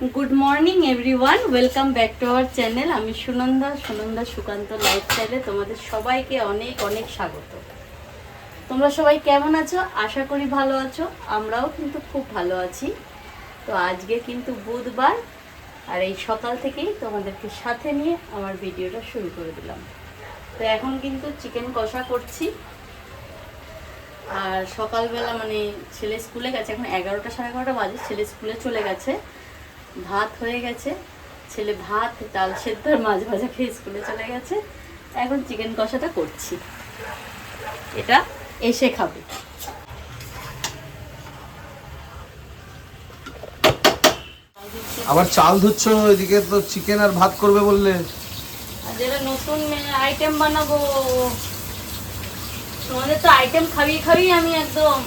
Good morning everyone welcome back to our channel আমি সুনন্দা সুনন্দা সুকান্ত লাইফস্টাইলে তোমাদের সবাইকে অনেক অনেক স্বাগত। তোমরা সবাই কেমন আছো? আশা করি ভালো আছো। আমরাও কিন্তু খুব ভালো আছি। তো আজকে কিন্তু বুধবার, আর এই সকাল থেকেই তোমাদেরকে সাথে নিয়ে আমার ভিডিওটা শুরু করে দিলাম। তো এখন কিন্তু চিকেন কষা করছি। আর সকালবেলা মানে ছেলে স্কুলে গেছে, এখন এগারোটা সাড়ে এগারোটা বাজে, ছেলে স্কুলে চলে গেছে। ভাত হয়ে গেছে। ছেলে ভাত ডাল সেদ্ধ আর মাছ ভাজা খেয়ে স্কুলে চলে গেছে। এখন চিকেন কষাটা করছি। এটা এসে খাবে। আবার চাল ধুচ্ছ এদিকে তো চিকেন আর ভাত করবে বললে। যেটা নতুন আইটেম বানাবো। তোমাদের তো আইটেম খাইয়ে খাইয়ে আমি একদম।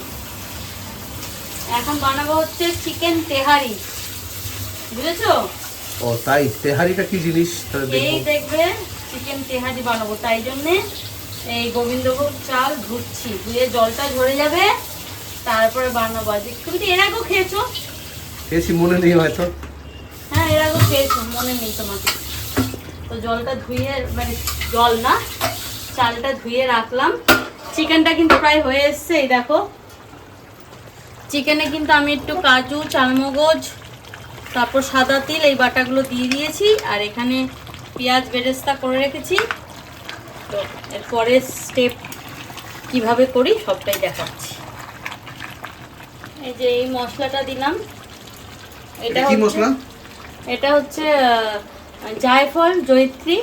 এখন বানাবো হচ্ছে চিকেন তেহারি। বুঝেছ? ও তাই? তেহারিটা কি জিনিস? এই দেখবে চিকেন তেহারি বানাবো। তাই জন্যে এই গোবিন্দভোগ চাল ধুচ্ছি। ধুয়ে জলটা ঝরে যাবে তারপরে বানাবো। আজ তুমি তো এর আগেও খেয়েছো? খেয়েছি মনে নেই হয়তো। হ্যাঁ এর আগেও খেয়েছো মনে নেই তোমাকে। তো জলটা ধুয়ে মানে জল না চালটা ধুয়ে রাখলাম। চিকেনটা কিন্তু প্রায় হয়ে এসছে এই দেখো। চিকেনে কিন্তু আমি একটু কাজু চালমগজ তারপর সাদা তিল এই বাটাগুলো দিয়ে দিয়েছি আর এখানে পেঁয়াজ বেরেস্তা করে রেখেছি। তো এর পরের স্টেপ কীভাবে করি সবটাই দেখাচ্ছি। এই যে এই মশলাটা দিলাম। এটা কি হচ্ছে- মশলা? এটা হচ্ছে জায়ফল জয়িত্রী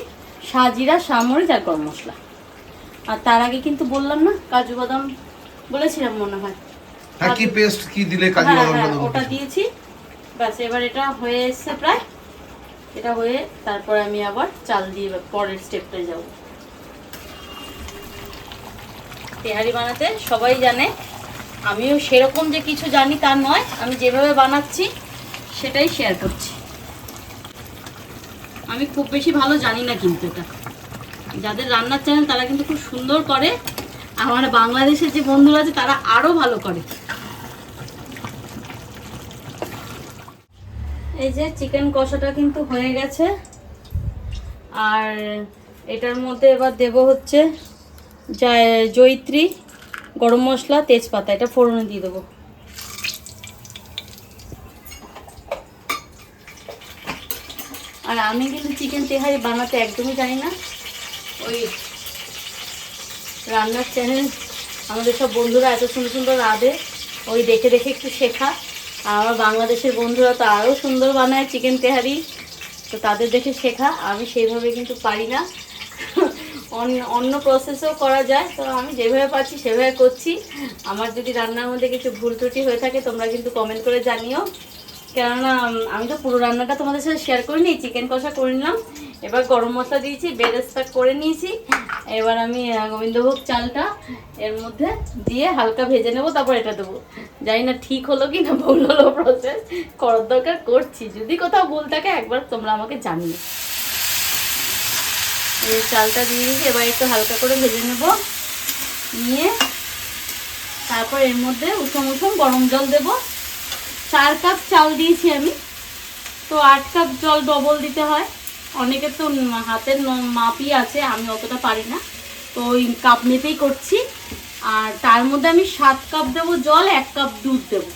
সাজিরা সামরিচ আর গরম মশলা। আর তার আগে কিন্তু বললাম না কাজু বাদাম বলেছিলাম মনে হয়। হ্যাঁ কি পেস্ট কি দিলে কাজু হ্যাঁ, বাদাম হ্যাঁ, বাদাম ওটা দিয়েছি। ব্যাস এবার এটা হয়ে এসছে প্রায়। এটা হয়ে তারপরে আমি আবার চাল দিয়ে পরের স্টেপটায় যাব। তেহারি বানাতে সবাই জানে, আমিও সেরকম যে কিছু জানি তা নয়, আমি যেভাবে বানাচ্ছি সেটাই শেয়ার করছি। আমি খুব বেশি ভালো জানি না কিন্তু এটা। যাদের রান্নার চ্যানেল তারা কিন্তু খুব সুন্দর করে, আমার বাংলাদেশের যে বন্ধুরা আছে তারা আরও ভালো করে। এই যে চিকেন কষাটা কিন্তু হয়ে গেছে। আর এটার মধ্যে এবার দেব হচ্ছে জয়িত্রী, গরম মশলা, তেজপাতা। এটা ফোড়নে দিয়ে দেবো। আর আমি কিন্তু চিকেন তেহারি বানাতে একদমই জানি না। ওই রান্নার চ্যানেল আমাদের সব বন্ধুরা এত সুন্দর সুন্দর রাঁধে, ওই দেখে দেখে একটু শেখা। আমার বাংলাদেশের বন্ধুরা তো আরও সুন্দর বানায় চিকেন তেহারি। তো তাদের দেখে শেখা, আমি সেইভাবে কিন্তু পারি না। অন্য অন্য প্রসেসেও করা যায়, তো আমি যেভাবে পাচ্ছি সেভাবে করছি। আমার যদি রান্নার মধ্যে কিছু ভুল ত্রুটি হয়ে থাকে, তোমরা কিন্তু কমেন্ট করে জানিও। কেননা আমি তো পুরো রান্নাটা তোমাদের সাথে শেয়ার করিনি চিকেন কষা করে নিলাম। এবার গরম মশলা দিয়েছি, বেরেস্তা করে নিয়েছি। এবার আমি গোবিন্দভোগ চালটা এর মধ্যে দিয়ে হালকা ভেজে নেব, তারপর এটা দেবো। জানি না ঠিক হলো কি না ভুল হলো প্রসেস করার দরকার করছি। যদি কোথাও ভুল থাকে, একবার তোমরা আমাকে জানিও। এই চালটা দিয়ে দিয়েছি, এবার একটু হালকা করে ভেজে নেব। নিয়ে তারপর এর মধ্যে উষম উষম গরম জল দেব। চার কাপ চাল দিয়েছি আমি। তো আট কাপ জল ডবল দিতে হয়। অনেকের তো হাতের মাপই আছে, আমি অতটা পারি না। তো ওই কাপ মেপেই করছি। আর তার মধ্যে আমি সাত কাপ দেবো জল, এক কাপ দুধ দেবো।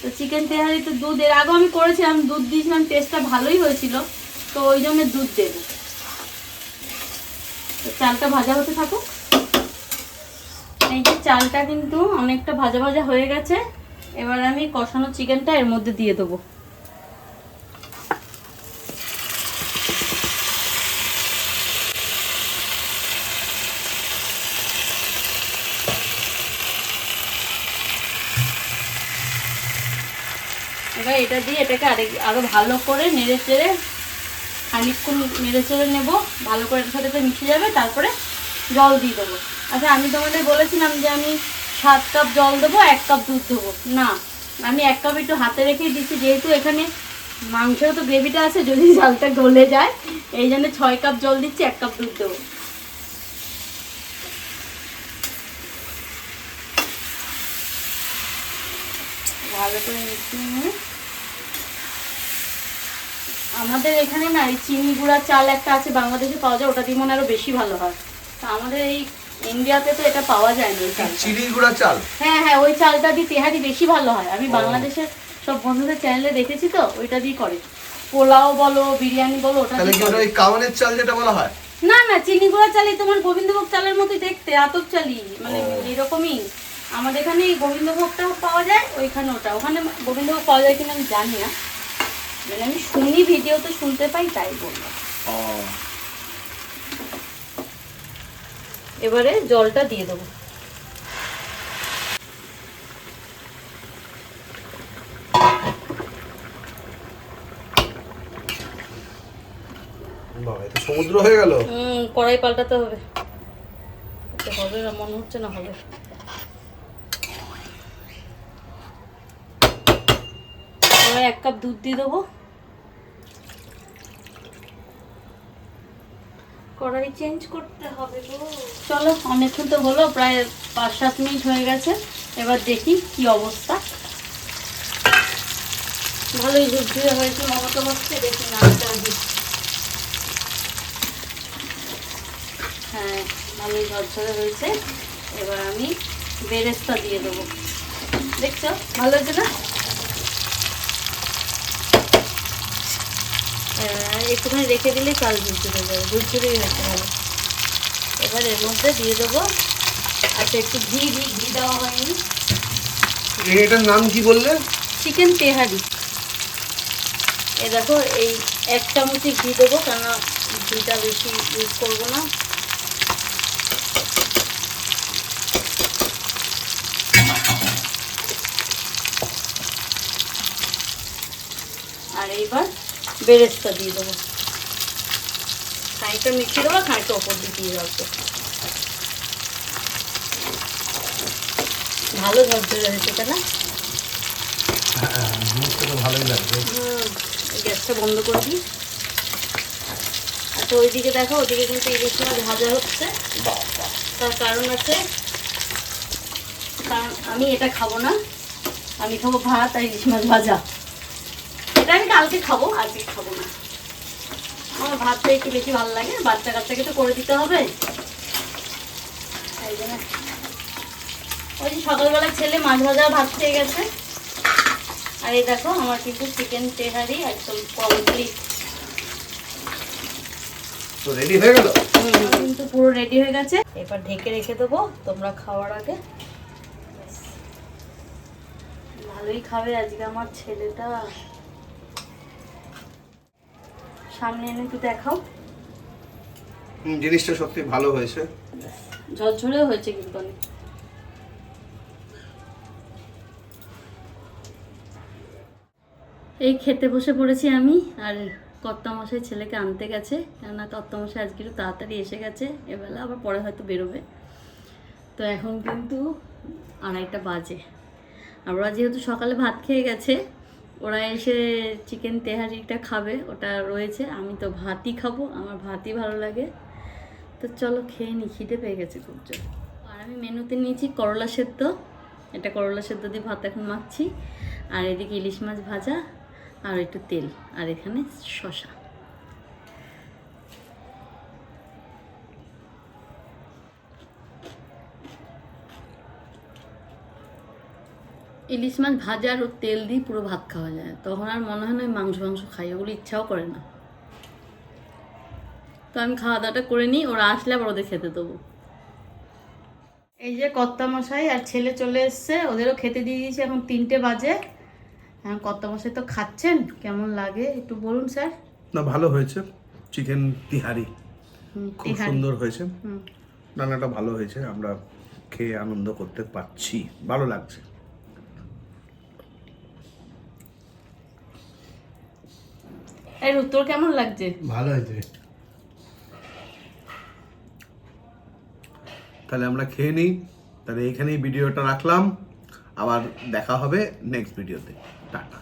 তো চিকেন তেহারিতে দুধ এর আগেও আমি করেছিলাম, দুধ দিয়েছিলাম, টেস্টটা ভালোই হয়েছিল। তো ওই জন্য দুধ দেবো। তো চালটা ভাজা হতে থাকুক। এই যে চালটা কিন্তু অনেকটা ভাজা ভাজা হয়ে গেছে। এবার আমি কষানো চিকেনটা এর মধ্যে দিয়ে দেবো। এবার এটা দিয়ে এটাকে আরেক আরও ভালো করে নেড়ে চেড়ে খানিকক্ষণ নেড়ে চেড়ে নেব। ভালো করে এটার সাথে মিশে যাবে, তারপরে জল দিয়ে দেবো। আচ্ছা আমি তোমাদের বলেছিলাম যে আমি সাত কাপ জল দেবো, এক কাপ দুধ দেবো। না, আমি এক কাপ একটু হাতে রেখে দিচ্ছি, যেহেতু এখানে মাংসেও তো গ্রেভিটা আছে, যদি জলটা গলে যায়, এই জন্য ছয় কাপ জল দিচ্ছি, এক কাপ দুধ দেবো। ভালো করে মিশিয়ে নিয়ে আমাদের এখানে না এই চিনি গুঁড়া চাল একটা আছে বাংলাদেশে পাওয়া যায় ওটা দিয়ে মনে আরও বেশি ভালো হয়। তা আমাদের এই ইন্ডিয়াতে তো এটা পাওয়া যায় না চিনি গুঁড়া চাল? হ্যাঁ হ্যাঁ ওই চালটা দিয়ে তেহারি বেশি ভালো হয়। আমি বাংলাদেশের সব বন্ধুদের চ্যানেলে দেখেছি তো ওইটা দিয়ে করে। পোলাও বলো বিরিয়ানি বলো ওটা তাহলে কি ওটা ওই কাওয়ানের চাল যেটা বলা হয়? না না চিনি গুঁড়া চালই তোমার গোবিন্দভোগ চালের মতোই দেখতে আতপ চালই মানে এরকমই। আমাদের এখানে এই গোবিন্দভোগটা পাওয়া যায় ওইখানে ওটা। ওখানে গোবিন্দভোগ পাওয়া যায় কিনা আমি জানি না। মানে আমি শুনি ভিডিওতে শুনতে পাই তাই বললাম। এবারে জলটা দিয়ে দেবো। সমুদ্র হয়ে গেল। হুম কড়াই পাল্টাতে হবে। হবে না মনে হচ্ছে না হবে। এবার এক কাপ দুধ দিয়ে দেবো। কড়াই চেঞ্জ করতে হবে গো। চলো অনেকক্ষণ তো হলো প্রায় পাঁচ সাত মিনিট হয়ে গেছে। এবার দেখি কি অবস্থা। ভালোই ঝুরঝুরে হয়েছে মমতা হচ্ছে দেখি দিই হ্যাঁ ভালোই ঝরঝরে হয়েছে। এবার আমি বেরেস্তা দিয়ে দেবো। দেখছ? ভালো হয়েছে না? একটুখানি রেখে দিলে চাল ঝুরঝুরে যাবে ঝুরঝুরেই হয়েছে ভালো এবার এর মধ্যে দিয়ে দেবো আচ্ছা একটু ঘি দিই ঘি দেওয়া হয়নি। এটার নাম কি বললে? চিকেন তেহারি। এ দেখো এই এক চামচই ঘি দেবো কেন ঘিটা বেশি ইউজ করব না। আর এইবার বেরেস্তা দিয়ে দেবো। খানিকটা মিশিয়ে দেবো খানিকটা ওপর দিয়ে দিয়ে রাখব ভালো ঝরঝরে হয়েছে তাই না? ভালোই লাগবে গ্যাসটা বন্ধ করে দিই। আচ্ছা ওইদিকে দেখো ওইদিকে কিন্তু ইলিশ মাছ ভাজা হচ্ছে। তার কারণ আছে কারণ আমি এটা খাব না। আমি খাব ভাত আর ইলিশ মাছ ভাজা। এটা আমি কালকে খাব আজকে খাব না। আমার ভাতটা একটু বেশি ভালো লাগে বাচ্চা কাচ্চাকে তো করে দিতে হবে। তাই জন্য। ওই যে সকালবেলা ছেলে মাছ ভাজা ভাত খেয়ে গেছে। আর এই দেখো আমার কিন্তু চিকেন তেহারি একদম কমপ্লিট তো রেডি হয়ে গেল? কিন্তু পুরো রেডি হয়ে গেছে। এবার ঢেকে রেখে দেবো তোমরা খাওয়ার আগে। ভালোই খাবে আজকে আমার ছেলেটা। সামনে এনে একটু দেখাও। জিনিসটা সত্যি ভালো হয়েছে। ঝরঝরেও হয়েছে কিন্তু অনেক। এই খেতে বসে পড়েছি আমি আর কর্তামশাই ছেলেকে আনতে গেছে। কেননা কর্তামশাই আজকে একটু তাড়াতাড়ি এসে গেছে এবেলা আবার পরে হয়তো বেরোবে। তো এখন কিন্তু আড়াইটা বাজে। আর ওরা যেহেতু সকালে ভাত খেয়ে গেছে ওরা এসে চিকেন তেহারিটা খাবে, ওটা রয়েছে, আমি তো ভাতই খাব, আমার ভাতই ভালো লাগে। তো চলো খেয়ে নি, খিদে পেয়ে গেছে খুব জোর। আর আমি মেনুতে নিয়েছি করলা সেদ্ধ, এটা করলা সেদ্ধ দিয়ে ভাত এখন মাখছি। আর এদিকে ইলিশ মাছ ভাজা, আর একটু তেল, আর এখানে শশা ইলিশ মাছ ভাজা আর ওর তেল দিয়ে পুরো ভাত খাওয়া যায়। তখন আর মনে হয় না ওই মাংস মাংস খাই ওগুলো ইচ্ছাও করে না। তো আমি খাওয়া দাওয়াটা করে নিই ওরা আসলে আবার ওদের খেতে দেবো। এই যে কর্তা মশাই আর ছেলে চলে এসছে ওদেরও খেতে দিয়ে দিয়েছি এখন তিনটে বাজে। এখন কর্তা মশাই তো খাচ্ছেন কেমন লাগে একটু বলুন স্যার? না ভালো হয়েছে। চিকেন তিহারি খুব সুন্দর হয়েছে। হুম। রান্নাটা ভালো হয়েছে আমরা খেয়ে আনন্দ করতে পারছি ভালো লাগছে। এই উত্তর কেমন লাগছে? ভালো হয়েছে। তাহলে আমরা খেয়ে নিই। তাহলে এখানেই ভিডিওটা রাখলাম। আবার দেখা হবে নেক্সট ভিডিওতে টাটা।